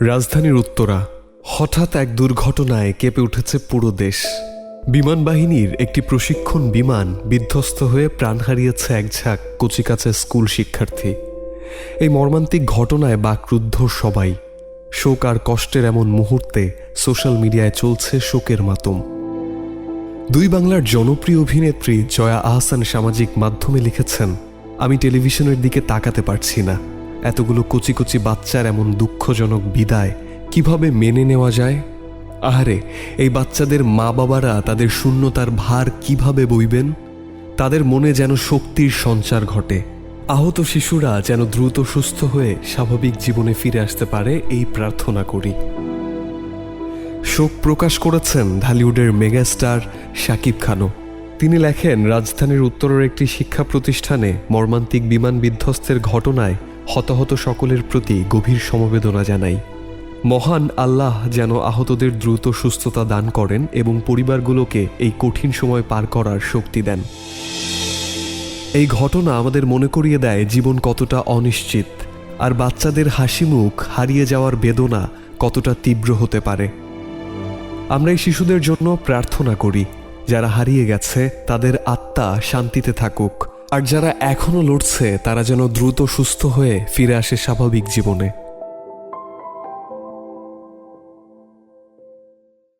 রাজধানীর উত্তরা। হঠাৎ এক দুর্ঘটনায় কেঁপে উঠেছে পুরো দেশ। বিমান বাহিনীর একটি প্রশিক্ষণ বিমান বিধ্বস্ত হয়ে প্রাণ হারিয়েছে এক ঝাঁক কচিকাচা স্কুল শিক্ষার্থী। এই মর্মান্তিক ঘটনায় বাকরুদ্ধ সবাই। শোক আর কষ্টের এমন মুহূর্তে সোশ্যাল মিডিয়ায় চলছে শোকের মাতম। দুই বাংলার জনপ্রিয় অভিনেত্রী জয়া আহসান সামাজিক মাধ্যমে লিখেছেন, আমি টেলিভিশনের দিকে তাকাতে পারছি না। এতগুলো কচি কচি বাচ্চার এমন দুঃখজনক বিদায় কীভাবে মেনে নেওয়া যায়? আহারে, এই বাচ্চাদের মা বাবারা তাদের শূন্যতার ভার কীভাবে বইবেন? তাদের মনে যেন শক্তির সঞ্চার ঘটে। আহত শিশুরা যেন দ্রুত সুস্থ হয়ে স্বাভাবিক জীবনে ফিরে আসতে পারে এই প্রার্থনা করি। শোক প্রকাশ করেছেন ঢালিউডের মেগাস্টার শাকিব খানও। তিনি লেখেন, রাজধানীর উত্তরের একটি শিক্ষা প্রতিষ্ঠানে মর্মান্তিক বিমান বিধ্বস্তের ঘটনায় হতাহত সকলের প্রতি গভীর সমবেদনা জানাই। মহান আল্লাহ যেন আহতদের দ্রুত সুস্থতা দান করেন এবং পরিবারগুলোকে এই কঠিন সময় পার করার শক্তি দেন। এই ঘটনা আমাদের মনে করিয়ে দেয় জীবন কতটা অনিশ্চিত, আর বাচ্চাদের হাসি মুখ হারিয়ে যাওয়ার বেদনা কতটা তীব্র হতে পারে। আমরা এই শিশুদের জন্য প্রার্থনা করি, যারা হারিয়ে গেছে তাদের আত্মা শান্তিতে থাকুক। আর যারা এখনও লড়ছে তারা যেন দ্রুত সুস্থ হয়ে ফিরে আসে স্বাভাবিক জীবনে।